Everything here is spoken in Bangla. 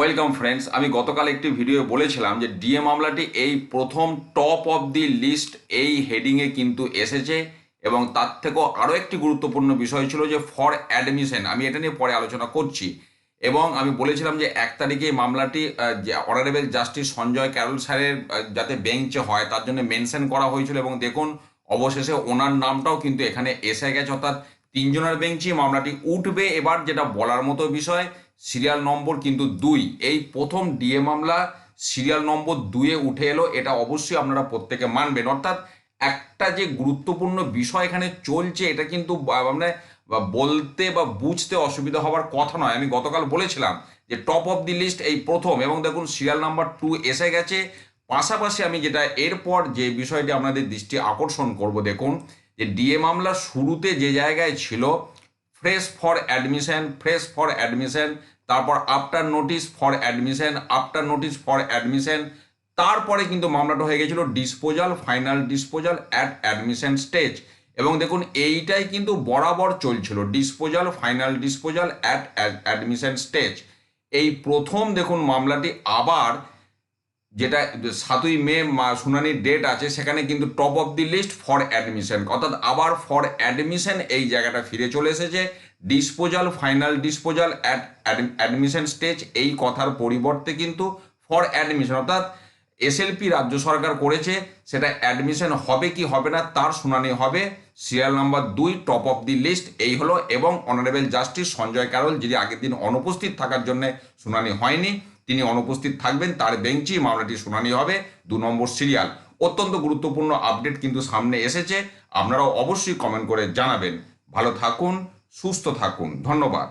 ওয়েলকাম ফ্রেন্ডস আমি গতকাল একটি ভিডিও বলেছিলাম যে ডিএ মামলাটি এই প্রথম টপ অফ দি লিস্ট এই হেডিংয়ে কিন্তু এসেছে এবং তার থেকেও আরও একটি গুরুত্বপূর্ণ বিষয় ছিল যে ফর অ্যাডমিশন আমি এটা নিয়ে পরে আলোচনা করছি। এবং আমি বলেছিলাম যে এক তারিখে মামলাটি অনারেবল জাস্টিস সঞ্জয় ক্যারল স্যারের যাতে বেঞ্চে হয়, তার জন্য মেনশন করা হয়েছিল এবং দেখুন, অবশেষে ওনার নামটাও কিন্তু এখানে এসে গেছে, অর্থাৎ তিনজনের বেঞ্চে মামলাটি উঠবে। এবার যেটা বলার মতো বিষয় সিরিয়াল নম্বর কিন্তু দুই। এই প্রথম ডিএ মামলা সিরিয়াল নম্বর দুয়ে উঠে এলো, এটা অবশ্যই আপনারা প্রত্যেকে মানবেন। অর্থাৎ একটা যে গুরুত্বপূর্ণ বিষয় এখানে চলছে, এটা কিন্তু মানে বলতে বা বুঝতে অসুবিধা হওয়ার কথা নয়। আমি গতকাল বলেছিলাম যে টপ অফ দি লিস্ট এই প্রথম। এবং দেখুন, সিরিয়াল নাম্বার টু এসে গেছে। পাশাপাশি আমি যেটা এরপর যে বিষয়টি আপনাদের দৃষ্টি আকর্ষণ করব, দেখুন, যে ডিএ মামলা শুরুতে যে জায়গায় ছিল fresh for admission fresh for admission তারপর after notice for admission after notice for admission তারপরে কিন্তু মামলাটা হয়ে গেছিল disposal final disposal at admission stage এবং দেখুন, এইটাই কিন্তু বরাবর চলছিল disposal final disposal at admission stage এই প্রথম দেখুন মামলাটি আবার যেটা সাতই মে শুনানির ডেট আছে, সেখানে কিন্তু top of the list for admission অর্থাৎ আবার ফর অ্যাডমিশন এই জায়গাটা ফিরে চলে এসেছে। Disposal final disposal admission stage এই কথার পরিবর্তে কিন্তু ফর অ্যাডমিশন অর্থাৎ এসএলপি রাজ্য সরকার করেছে, সেটা অ্যাডমিশন হবে কি হবে না তার শুনানি হবে। সিরিয়াল নাম্বার দুই টপ অফ দি লিস্ট এই হলো। এবং অনারেবল জাস্টিস সঞ্জয় ক্যারল যিনি আগের দিন অনুপস্থিত থাকার জন্য শুনানি হয়নি, তিনি অনুপস্থিত থাকবেন, তার বেঞ্চি মামলাটি শুনানি হবে, দু নম্বর সিরিয়াল অত্যন্ত গুরুত্বপূর্ণ আপডেট কিন্তু সামনে এসেছে, আপনারাও অবশ্যই কমেন্ট করে জানাবেন। ভালো থাকুন, সুস্থ থাকুন, ধন্যবাদ।